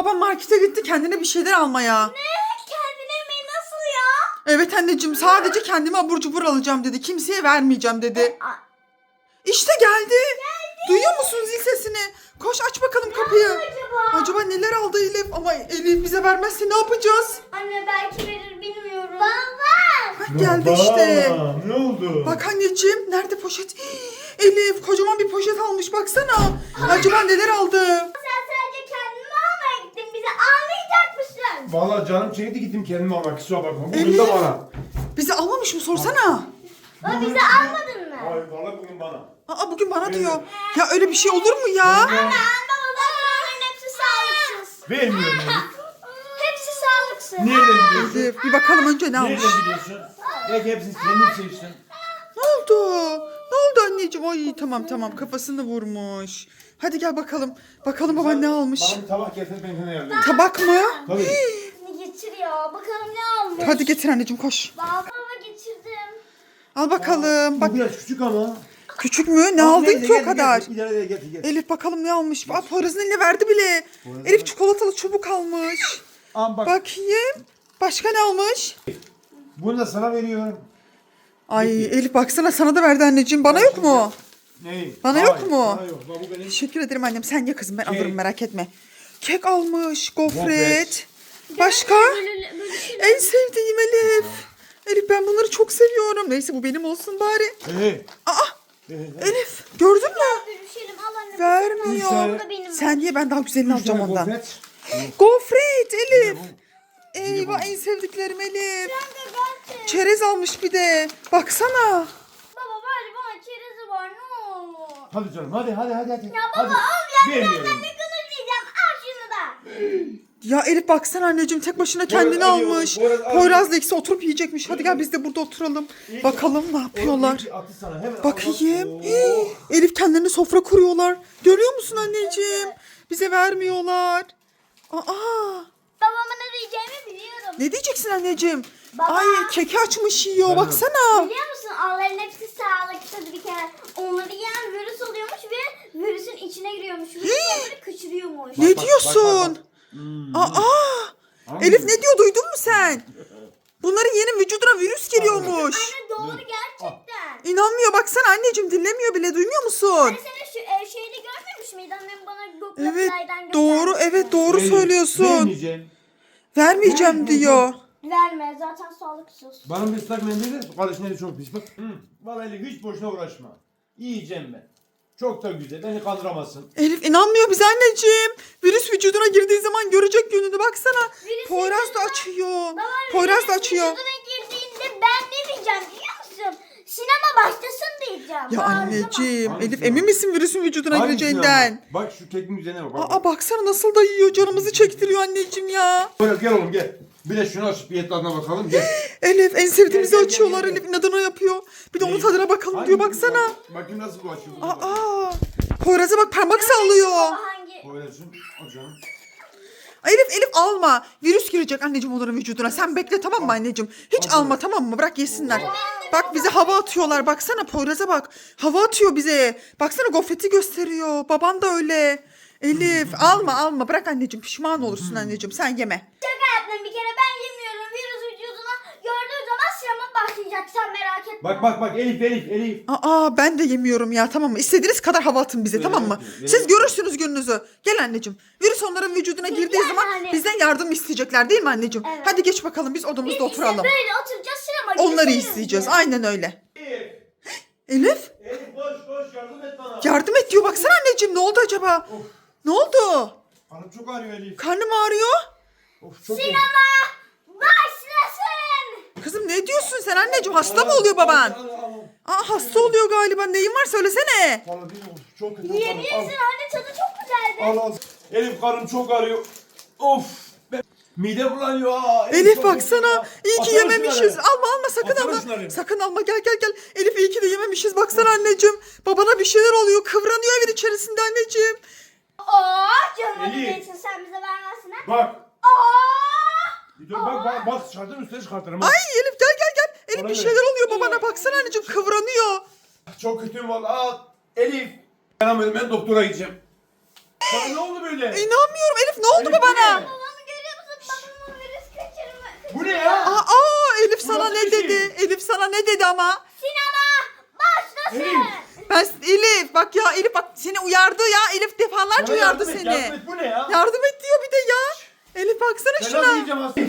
babam markete gitti kendine bir şeyler almaya. Ne? Kendine mi? Nasıl ya? Evet anneciğim sadece kendime abur cubur alacağım dedi. Kimseye vermeyeceğim dedi. Aa, İşte geldi. Duyuyor musun zil sesini? Koş aç bakalım kapıyı. acaba? Acaba neler aldı Elif? Ama Elif bize vermezse ne yapacağız? Anne belki verir bilmiyorum. Baba. Hah, geldi işte. Ne oldu? Bak anneciğim nerede poşet? Elif kocaman bir poşet almış baksana. Acaba neler aldı? Sen sadece kendini almaya gittin. Bizi almayacak mısın? Valla canım çekti gittim kendime almak kusura bakma. Bugün Elif. de bana. Bizi almamış mı sorsana. Baba bizi almadın mı? Hayır valla bugün bana. Aa bugün bana diyor. Ya öyle bir şey olur mu ya? Anne babaların hepsi sağlıksız. Vermiyorum Elif. Hepsi sağlıksız. Nereden biliyorsun? Elif bir bakalım önce ne almış. Nereden biliyorsun? Belki hepsini kendin seçtin. Ne oldu? Ne oldu anneciğim? Ay tamam tamam kafasını vurmuş. Hadi gel bakalım. Bakalım baban ne almış. Bana bir tabak getir ben sana yardım Tabak mı? Tabii. Ya? Bakalım ne almış. Hadi getir anneciğim koş. Baba getirdim. Al bakalım. Bu Bak biraz küçük ama. küçük mü? Ne Al, aldın neyse, ki o getir, kadar? Getir, İleride getir getir. Elif bakalım ne almış. Aa Poyraz'ın eline verdi bile. Elif çikolatalı çubuk almış. Al bak. Bakayım. Başka ne almış? Bunu da sana veriyorum. Ay Elif baksana sana da verdi anneciğim. Bana yok mu? Neyi? Bana yok mu? Bana yok. Bak bu benim. Teşekkür ederim annem. Sen ye kızım ben Kek. alırım merak etme. Kek almış. Gofret. Gofret. Başka? En sevdiğim Elif. Elif ben bunları çok seviyorum. Neyse bu benim olsun bari. Ee, Aa ee, Elif gördün mü? Bölüşelim al anne. Vermiyor. Sen ye ben daha güzelini alacağım ondan. gofret. Gofret Elif. Eyvah en sevdiklerim Elif. Çerez almış bir de. Baksana. Baba bari bana çerezi var ne olur. Hadi canım hadi hadi hadi. hadi. Ya baba hadi. al ya Vermiyorum. ben de konuşmayacağım. Al şunu da. Ya Elif baksana anneciğim tek başına kendini alıyor, almış. Poyraz alıyor. Poyraz'la ikisi oturup yiyecekmiş. Hadi gel biz de burada oturalım. Bakalım ne yapıyorlar. Sana, Bakayım. Hii, Elif kendilerine sofra kuruyorlar. Görüyor musun anneciğim? Bize vermiyorlar. Aa, Babama ne diyeceğimi biliyorum. ne diyeceksin anneciğim? Baba. Ay keki açmış yiyor baksana. Biliyor musun onların hepsi sağlıksız bir kere. Onları yiyen virüs oluyormuş ve virüsün içine giriyormuş. Virüs onları kaçırıyormuş. Ne bak, bak, diyorsun? bak. Hmm. Aa, Elif ne diyor duydun mu sen? Bunların yeni vücuduna virüs giriyormuş. Anne doğru gerçekten. İnanmıyor baksana anneciğim dinlemiyor bile duymuyor musun? Hani senin şu e, şeyini görmemiş miydin? Annem bana Google Evet Play'den doğru evet doğru söylüyorsun. Vermeyeceğim. Vermeyeceğim diyor. Verme zaten sağlıksız. Bana bir ıslak mendil ver. Kardeşin eli çok pis bak. Hı. Vallahi hiç boşuna uğraşma. Yiyeceğim ben. Çok da güzel. Beni kandıramazsın. Elif inanmıyor bize anneciğim. Virüs vücuduna girdiği zaman görecek gününü baksana. Virüs Poyraz da vücuduna- açıyor. Baba, Poyraz da virüs açıyor. Vücuduna girdiğinde ben ne diyeceğim biliyor musun? Sinema başlasın diyeceğim. Ya Bağırma. anneciğim Hangisi Elif var? emin misin virüsün vücuduna Hangisi gireceğinden? ama? Bak şu kekin üzerine bak. bak. Aa baksana nasıl da yiyor canımızı çektiriyor anneciğim ya. Böyle gel oğlum gel. Bir de şunu açıp tadına bakalım gel. Elif en sevdiğimizi Gel, gel, açıyorlar gel, gel. Elif inadına yapıyor. Bir de onun tadına bakalım Hangi- diyor baksana. Bak, bakayım nasıl bu açıyor. Aa. Aa Poyraz'a bak parmak sallıyor. Baba hangi? Koyacağım. Al canım. Elif Elif alma. Virüs girecek anneciğim onların vücuduna. Sen bekle tamam mı anneciğim? Hiç Al. alma tamam mı? Bırak yesinler. Bak bize hava atıyorlar. Baksana Poyraz'a bak. Hava atıyor bize. Baksana gofreti gösteriyor. Baban da öyle. Elif alma alma. Bırak anneciğim. Pişman olursun anneciğim. Sen yeme. Şaka yaptım bir kere ben yemiyorum. Virüs vücuduna gördüğü zaman sinema başlayacak sen merak etme. Bak bak bak Elif Elif Elif. Aa ben de yemiyorum ya tamam mı? İstediğiniz kadar hava atın bize tamam mı? Evet, Siz evet. görürsünüz gününüzü. Gel anneciğim. Virüs onların vücuduna girdiği zaman anne. bizden yardım isteyecekler değil mi anneciğim? Evet. Hadi geç bakalım biz odamızda Biz işte oturalım. böyle oturacağız sinema gibi Onları isteyeceğiz. Aynen öyle. Elif. Elif Elif koş koş yardım et bana. yardım et diyor. Baksana anneciğim ne oldu acaba? Of. Ne oldu? Karnım çok ağrıyor Elif. Karnım ağrıyor. Of çok Sinema başlasın. Kızım ne diyorsun sen anneciğim? Hasta mı oluyor baban? Aa hasta oluyor galiba. Neyin var söylesene. Bana değil of çok kötü. Yiyebilirsin Al, anne tadı çok güzeldi. Al al. Elif karnım çok ağrıyor. Of. Ben... Mide bulanıyor. Aa, Elif çok baksana. kötü ya. İyi ki Atsana yememişiz. şunları. Alma alma sakın Atsana alma. şunları. Sakın alma gel gel gel. Elif iyi ki de yememişiz. Baksana anneciğim. Babana bir şeyler oluyor. Kıvranıyor evin içerisinde anneciğim. Canım Elif. sen bize vermezsin ha. Bak. Aa. Bir dur bak bak bak çıkartırım üstüne çıkartırım. ha. Ay Elif gel gel gel. Elif Bana bir ver. şeyler oluyor babana. Baksana anneciğim kıvranıyor. Çok kötüyüm valla. Aa, Elif. Dayanamadım ben doktora gideceğim. Sana ne oldu böyle? İnanmıyorum Elif ne oldu Elif, bu bana? ne? Babamı görüyor musun? Babamı virüs kaçırma. Bu ne ya? Aa, aa, Elif sana nasıl ne bir şey? dedi? Elif sana ne dedi ama? Sinema başlasın. Elif. Ben Elif bak ya Elif bak seni uyardı ya Elif defalarca uyardı seni. yardım et. Bu ne ya? Yardım et diyor bir de ya. Elif baksana Ben şuna. nasıl yiyeceğim aslında?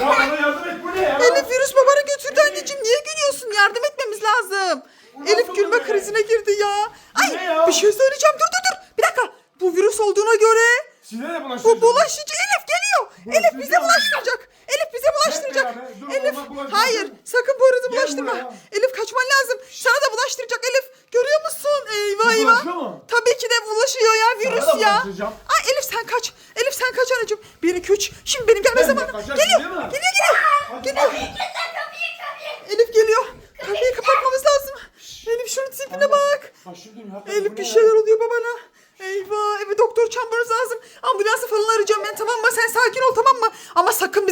Ya bana yardım et bu ne ya? Elif virüs babanı götürdü anneciğim. Niye gülüyorsun? Yardım etmemiz lazım. Ulan Elif bu gülme ne? krizine girdi ya. Ay ne ya? bir şey söyleyeceğim. Dur dur dur. Bir dakika. Bu virüs olduğuna göre Size de bulaştıracağım. bu bulaşıcı Elif geliyor. Elif bize Bulaştıracağım. bulaştıracak. Elif bize bulaştıracak. beraber. Dur, Elif olmaz, hayır sakın Poyraz'ı Gel bulaştırma. buraya. Elif kaçman lazım. Sana da bulaştıracak Elif. Görüyor musun? Eyvah Bu eyvah. bulaşıyor mu? Tabii ki de bulaşıyor ya virüs Sana da ya. bulaştıracağım. Ay Elif sen kaç. Elif sen kaç anneciğim. 1 2 3. Şimdi benim gelme Ben de zamanım. kaçarsın, Geliyor. değil mi? Geliyor geliyor. Hadi, Geliyor. hadi. Elif geliyor. Kapıyı kapatmamız lazım. Elif şunun tipine bak. Şaşırdım ya. Bu Elif ne bir ya? şeyler oluyor babana. Eyvah eve doktor çağırmanız lazım. Ambulansı falan arayacağım ben tamam mı? Sen sakin ol tamam mı? Ama sakın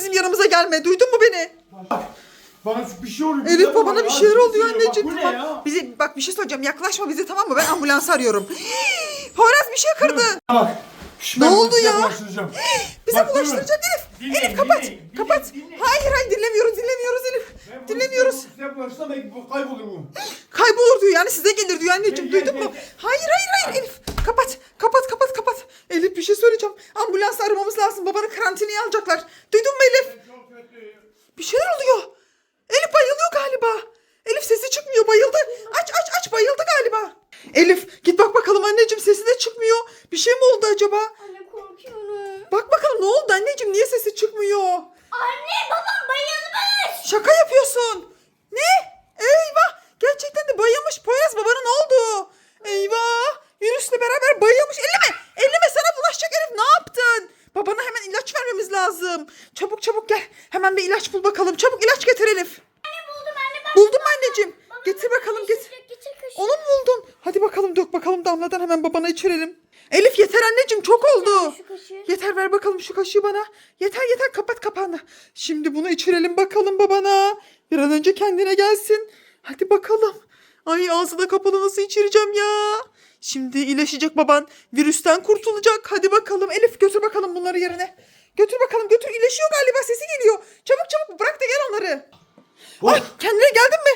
gelme. Duydun mu beni? Bana bir şey oluyor. Elif babana bak bir şeyler oluyor söylüyorum. anneciğim. Bak, bu ne ya? Bizi, bak bir şey söyleyeceğim. Yaklaşma bize tamam mı? Ben ambulansı arıyorum. Poyraz bir şey kırdı. Bak. Ne oldu ya? Bize Bak, bulaştıracak Elif. Dinleyin, Elif kapat. dinleyin, kapat. dinleyin. Hayır hayır dinlemiyoruz dinlemiyoruz Elif. Ben dinlemiyoruz. size- Size bulaştırsam belki bu kaybolur bu. Kaybolur diyor yani size gelir diyor anneciğim duydun mu? Hayır hayır hayır Elif kapat kapat kapat kapat. Elif bir şey söyleyeceğim. Ambulans aramamız lazım babanı karantinaya alacaklar. Duydun Bir şeyler Çabuk gel. Hemen bir ilaç bul bakalım. Çabuk ilaç getir Elif. Anne buldum anne bak. Buldun mu anneciğim? Getir bakalım getir. Onu mu buldun? Hadi bakalım dök bakalım damladan hemen babana içirelim. Elif yeter anneciğim çok oldu. Yeter ver bakalım şu kaşığı bana. Yeter yeter kapat kapağını. Şimdi bunu içirelim bakalım babana. Bir an önce kendine gelsin. Hadi bakalım. Ay ağzı da kapalı nasıl içireceğim ya. Şimdi iyileşecek baban. Virüsten kurtulacak. Hadi bakalım Elif götür bakalım bunları yerine. Götür bakalım götür. İyileşiyor galiba sesi geliyor. Çabuk çabuk bırak da gel onları. Oh. Ay kendine geldin mi?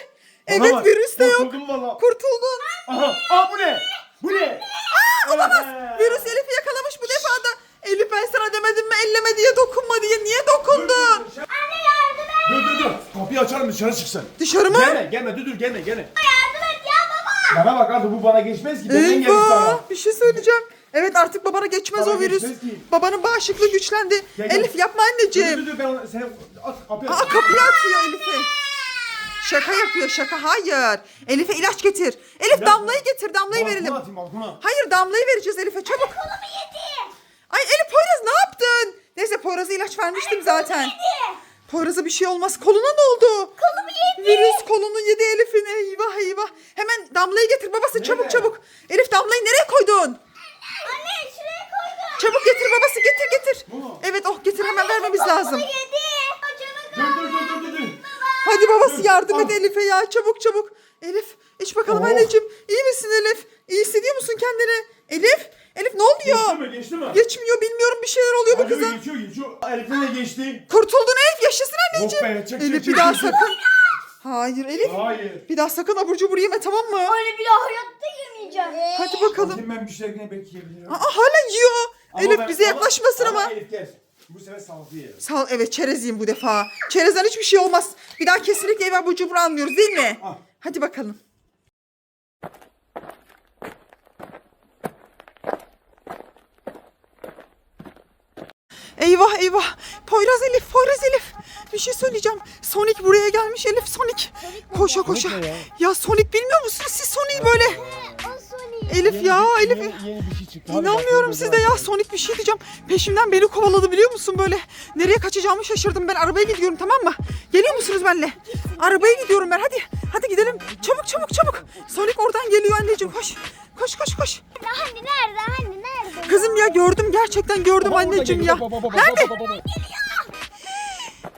Bana Evet bak, virüs de yok. kurtuldum valla. Kurtuldun. Aha, aa bu ne? Bu ne? Aa Olamaz. Virüs Elif'i yakalamış bu defa da. Elif ben sana demedim mi elleme diye dokunma diye. Niye dokundun? Anne yardım et. Dur dur dur. Kapıyı açalım dışarı çıksın. Dışarı mı? Gelme gelme dur dur gelme gelme. Yardım et ya baba. Bana bak artık bu bana geçmez ki. Eyvah bir şey söyleyeceğim. Evet artık babana geçmez Bana o virüs. geçmez ki. Babanın bağışıklığı güçlendi. Gel, gel. Elif yapma Dur anneciğim. dur dur ben onu, sen at kapıyı Aa aç. kapıyı atıyor Elif'e. Şaka yapıyor şaka. Hayır. Elif'e ilaç getir. Elif İlaç damlayı mı? getir damlayı Balkona verelim. atayım balkona. Hayır damlayı vereceğiz Elif'e çabuk. Kolumu yedi. Ay Elif Poyraz ne yaptın? Neyse Poyraz'a ilaç vermiştim zaten. Yedi. Poyraz'a bir şey olmaz. Koluna ne oldu? Kolumu yedi. Virüs kolunu yedi Elif'in. Eyvah eyvah. Hemen damlayı getir babası çabuk çabuk. Elif damlayı nereye koydun? Anne şuraya koydum. Çabuk getir babası getir getir. Bu mu? Evet oh getir hemen vermemiz lazım. Yedi. Dur dur dur dur dur. dur. Hadi babası yardım et Elif'e ya çabuk çabuk. Elif iç bakalım Oh. anneciğim. İyi misin Elif? İyi hissediyor musun kendini? Elif? Elif ne oluyor? Geçti mi geçti mi? Geçmiyor bilmiyorum bir şeyler oluyor bu kıza. geçiyor geçiyor. Elif'e de geçti. Kurtuldun Elif yaşasın anneciğim. Oh be, çık, Elif çık, bir daha çık. sakın. Hayır Elif. Hayır. Bir daha sakın abur cubur yeme tamam mı? Öyle bile hayatta yemeyeceğim. Hadi bakalım. Bakayım ben bir şeyler belki yiyebilirim. Aa hala yiyor. Ama Elif ben- bize yaklaşmasın ama. Elif gel. Bu sefer sağlıklı ye. Sağ ol evet çerez yiyeyim bu defa. Çerezden hiçbir şey olmaz. Bir daha kesinlikle eve abur cubur almıyoruz değil mi? Al. Hadi bakalım. Eyvah eyvah. Poyraz Elif, Poyraz Elif. Bir şey söyleyeceğim. Sonic buraya gelmiş Elif Sonic. Koşa koşa. ya? Ya Sonic bilmiyor musunuz siz Sonic'i böyle? O Elif ya Elif. Yeni, yeni bir şey çıktı. Hadi İnanmıyorum bakalım, size ya Sonic bir şey diyeceğim. Peşimden beni kovaladı biliyor musun böyle? Nereye kaçacağımı şaşırdım ben arabaya gidiyorum tamam mı? Geliyor musunuz benimle? Arabaya gidiyorum ben hadi. Hadi gidelim. Çabuk çabuk çabuk. Sonic oradan geliyor anneciğim koş. Koş koş koş. Anne nerede? Anne nerede? Kızım ya gördüm gerçekten gördüm anneciğim ya. Nerede?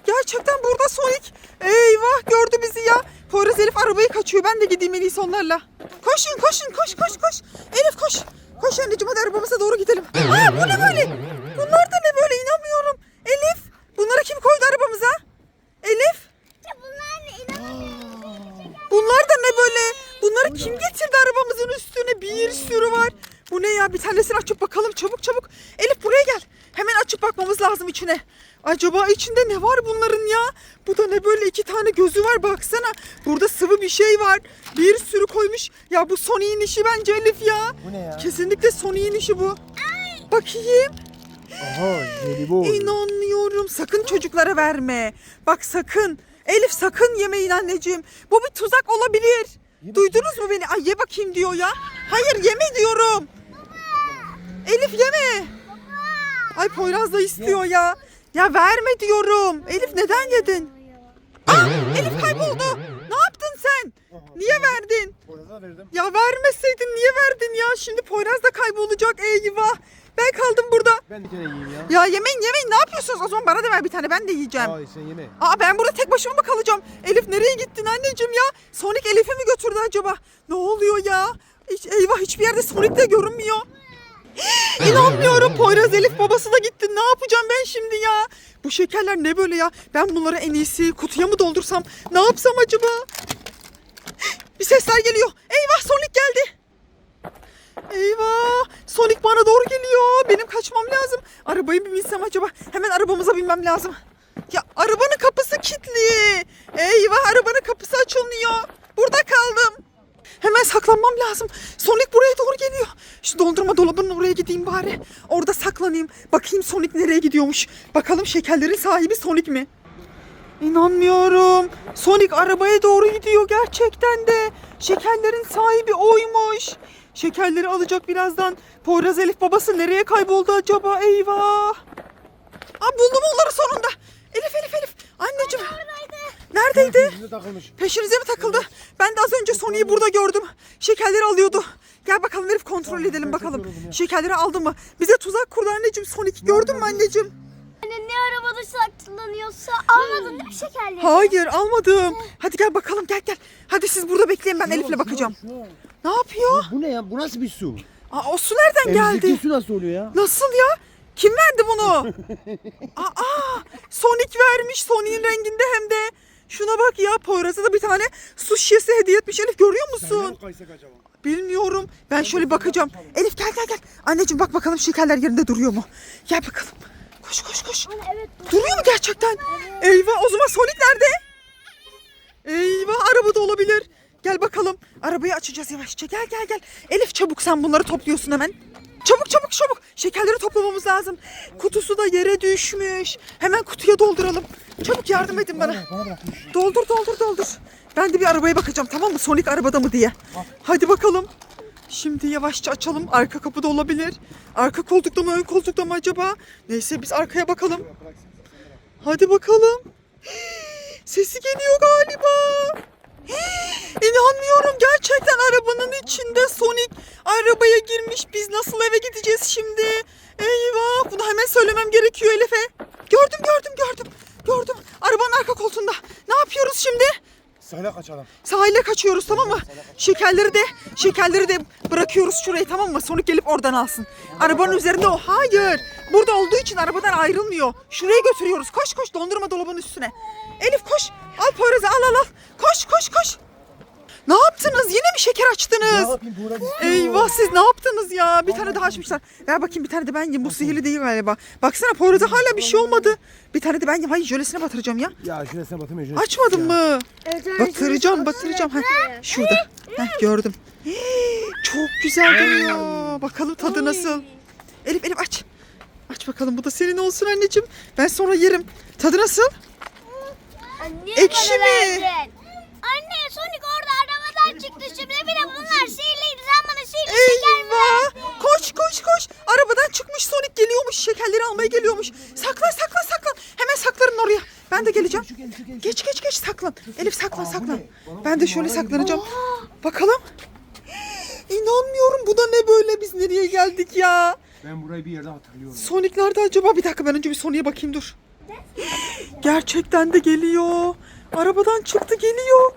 Gerçekten burada Sonic. Eyvah gördü bizi ya. Poyraz Elif arabayı kaçıyor. Ben de gideyim en iyisi onlarla. Koşun koşun koş koş koş. Elif koş. Koş anneciğim hadi arabamıza doğru gidelim. Aa, bu ne böyle? Bunlar da ne böyle inanmıyorum. Elif bunları kim koydu arabamıza? Elif bunlar da ne böyle? Bunları kim getirdi arabamızın üstüne? Bir sürü var. Bu ne ya? Bir tanesini açıp bakalım çabuk çabuk. Elif buraya gel. Hemen açıp bakmamız lazım içine. Acaba içinde ne var bunların ya? Bu da ne böyle iki tane gözü var baksana. Burada sıvı bir şey var. Bir sürü koymuş. Ya bu Sony'in işi bence Elif ya. Bu ne ya? Kesinlikle Sony'in işi bu. Bakayım. Aha jelibon. İnanmıyorum. Sakın çocuklara verme. Bak sakın. Elif sakın yemeyin anneciğim. Bu bir tuzak olabilir. Duydunuz mu beni? Ay ye bakayım diyor ya. Hayır yeme diyorum. Elif yeme. Ay Poyraz da istiyor ya. Ya verme diyorum. Elif neden yedin? Aa, Elif kayboldu. Ne yaptın sen? Niye verdin? Orada verdim. Ya vermeseydin niye verdin ya? Şimdi Poyraz da kaybolacak. Eyvah. Ben kaldım burada. Ben bir tane yiyeyim ya. Ya yemeyin yemeyin ne yapıyorsunuz? O zaman bana da ver bir tane ben de yiyeceğim. Ay sen yeme. Aa ben burada tek başıma mı kalacağım? Elif nereye gittin anneciğim ya? Sonic Elif'i mi götürdü acaba? Ne oluyor ya? Hiç, eyvah hiçbir yerde Sonic de görünmüyor. İnanmıyorum Poyraz Elif babası da gitti. Ne yapacağım ben şimdi ya? Bu şekerler ne böyle ya? Ben bunları en iyisi kutuya mı doldursam? Ne yapsam acaba? Bir sesler geliyor. Eyvah Sonic geldi. Eyvah! Sonic bana doğru geliyor. Benim kaçmam lazım. Arabayı mı binsem acaba? Hemen arabamıza binmem lazım. Ya arabanın kapısı kilitli. Eyvah arabanın kapısı açılmıyor. Burada kaldım. Hemen saklanmam lazım. Sonic buraya doğru geliyor. Şu dondurma dolabının oraya gideyim bari. Orada saklanayım. Bakayım Sonic nereye gidiyormuş. Bakalım şekerlerin sahibi Sonic mi? İnanmıyorum. Sonic arabaya doğru gidiyor gerçekten de. Şekerlerin sahibi oymuş. Şekerleri alacak birazdan. Poyraz Elif babası nereye kayboldu acaba? Eyvah. Aa, buldum onları sonunda. Elif Elif Elif. Anneciğim. Neredeydi? Takılmış. Peşinize mi takıldı? Ben de az önce Sony'yi burada gördüm. Şekerleri alıyordu. Gel bakalım Elif kontrol edelim ben bakalım. ya. Şekerleri aldı mı? Bize tuzak kurdu anneciğim. Sonic gördün mü anneciğim? Anne ne arabada saklanıyorsa almadın değil mi şekerleri? Hayır almadım. Hadi gel bakalım gel gel. Hadi siz burada bekleyin ben Elif'le bakacağım. Ne yapıyor? Bu ne ya? Bu nasıl bir su? Aa, o su nereden geldi? Emzikli su nasıl oluyor ya? Nasıl ya? Kim verdi bunu? Aa, Sonic vermiş. Sonic'in renginde hem de. Şuna bak ya Poyraz'a da bir tane su şişesi hediye etmiş. Elif görüyor musun? Bilmiyorum. Ben şöyle bakacağım. Elif gel gel gel. Anneciğim bak bakalım şekerler yerinde duruyor mu? Gel bakalım. Koş koş koş. Evet. Duruyor mu gerçekten? Eyvah o zaman Sonic nerede? Eyvah arabada olabilir. Gel bakalım. Arabayı açacağız yavaşça. Gel gel gel. Elif çabuk sen bunları topluyorsun hemen. Çabuk çabuk çabuk. Şekerleri toplamamız lazım. Kutusu da yere düşmüş. Hemen kutuya dolduralım. Çabuk yardım edin bana. Doldur doldur doldur. Ben de bir arabaya bakacağım tamam mı? Sonic arabada mı diye. Hadi bakalım. Şimdi yavaşça açalım. Arka kapıda olabilir. Arka koltukta mı ön koltukta mı acaba? Neyse biz arkaya bakalım. Hadi bakalım. Sesi geliyor galiba. İnanmıyorum gerçekten arabanın içinde Sonic arabaya girmiş. Biz nasıl eve gideceğiz şimdi? Eyvah bunu hemen söylemem gerekiyor Elif'e. Gördüm gördüm gördüm. Gördüm. Arabanın arka koltuğunda. Ne yapıyoruz şimdi? Sahile kaçalım. Sahile kaçıyoruz tamam mı? Şekerleri de şekerleri de bırakıyoruz şuraya tamam mı? Sonic gelip oradan alsın. Arabanın üzerinde o. Hayır. Burada olduğu için arabadan ayrılmıyor. Şuraya götürüyoruz. Koş koş dondurma dolabının üstüne. Elif koş. Al Poyraz'ı al al al. Koş koş koş. Ne yaptınız? Yine mi şeker açtınız? yapayım Buğra? Eyvah siz ne yaptınız ya? Bir tane daha açmışlar. Ver bakayım bir tane de ben yiyeyim. Bu sihirli değil galiba. Baksana Poyraz'a hala bir şey olmadı. Bir tane de ben yiyeyim. Hayır jölesine batıracağım ya. Ya şuna sen batırma şuna. Açmadın mı? Evet, evet. Batıracağım batıracağım. Heh, şurada. Heh, gördüm. Hii, Çok güzel duruyor. Bakalım tadı nasıl. Elif Elif aç. Aç bakalım bu da senin olsun anneciğim. Ben sonra yerim. Tadı nasıl? Anne Ekşi mi? verdin. Anne Sonic orada arabadan çıktı şimdi bir de bunlar sihirliydi sen bana sihirli şeker mi Eyvah! verdin? Koş koş koş. Arabadan çıkmış Sonic geliyormuş. Şekerleri almaya geliyormuş. Saklan saklan saklan. Hemen saklarım oraya. Ben de geleceğim. Geç geç geç saklan. Elif saklan saklan. Ben de şöyle saklanacağım. Bakalım. İnanmıyorum bu da ne böyle biz nereye geldik ya? Ben burayı bir yerde hatırlıyorum. Sonic nerede acaba? Bir dakika ben önce bir Sonic'e bakayım dur. Gerçekten de geliyor. Arabadan çıktı geliyor.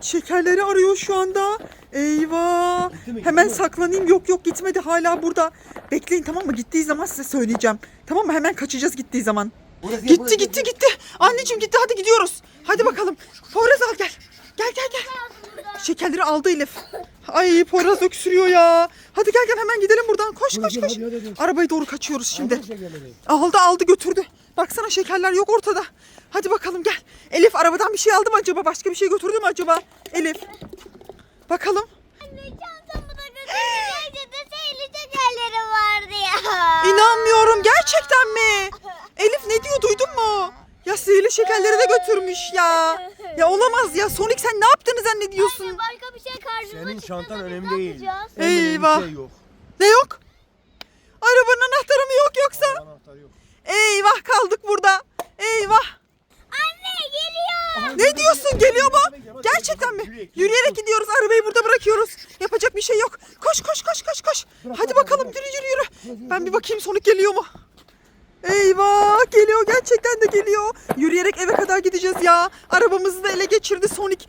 Şekerleri arıyor şu anda. Eyvah. Gitti mi, Hemen mi? saklanayım. Yok yok gitmedi hala burada. Bekleyin tamam mı? Gittiği zaman size söyleyeceğim. Tamam mı? Hemen kaçacağız gittiği zaman. Burası- Gitti burası- gitti gitti. Anneciğim gitti hadi gidiyoruz. Hadi bakalım. Poyraz al gel. Gel gel gel. Şekerleri aldı Elif. Ay Poyraz öksürüyor ya. Hadi gel gel hemen gidelim buradan. Koş koş Hadi, koş. hadi, hadi, hadi. Arabaya doğru kaçıyoruz şimdi. Şekerleri. Aldı aldı götürdü. Baksana şekerler yok ortada. Hadi bakalım gel. Elif arabadan bir şey aldı mı acaba? Başka bir şey götürdü mü acaba? Elif. Bakalım. Anne çantamı da götürecekti de seyirli şekerleri vardı ya. İnanmıyorum gerçekten mi? Elif ne diyor duydun mu? Ya sihirli şekerleri de götürmüş ya. Ya olamaz ya. Sonic sen ne yaptığını zannediyorsun? Anne başka bir şey karşımıza Senin çantan önemli ne değil. önemli Eyvah. şey yok. Ne yok? Arabanın anahtarı mı yok yoksa? Anahtar yok. Eyvah kaldık burada. Eyvah. Anne geliyor. Ne diyorsun geliyor mu? Gerçekten mi? Yürüyerek gidiyoruz arabayı burada bırakıyoruz. Yapacak bir şey yok. Koş koş koş koş koş. Hadi bakalım yürü yürü yürü. Ben bir bakayım Sonic geliyor mu? Eyvah geliyor gerçekten de geliyor. Yürüyerek eve kadar gideceğiz ya. Arabamızı da ele geçirdi Sonic.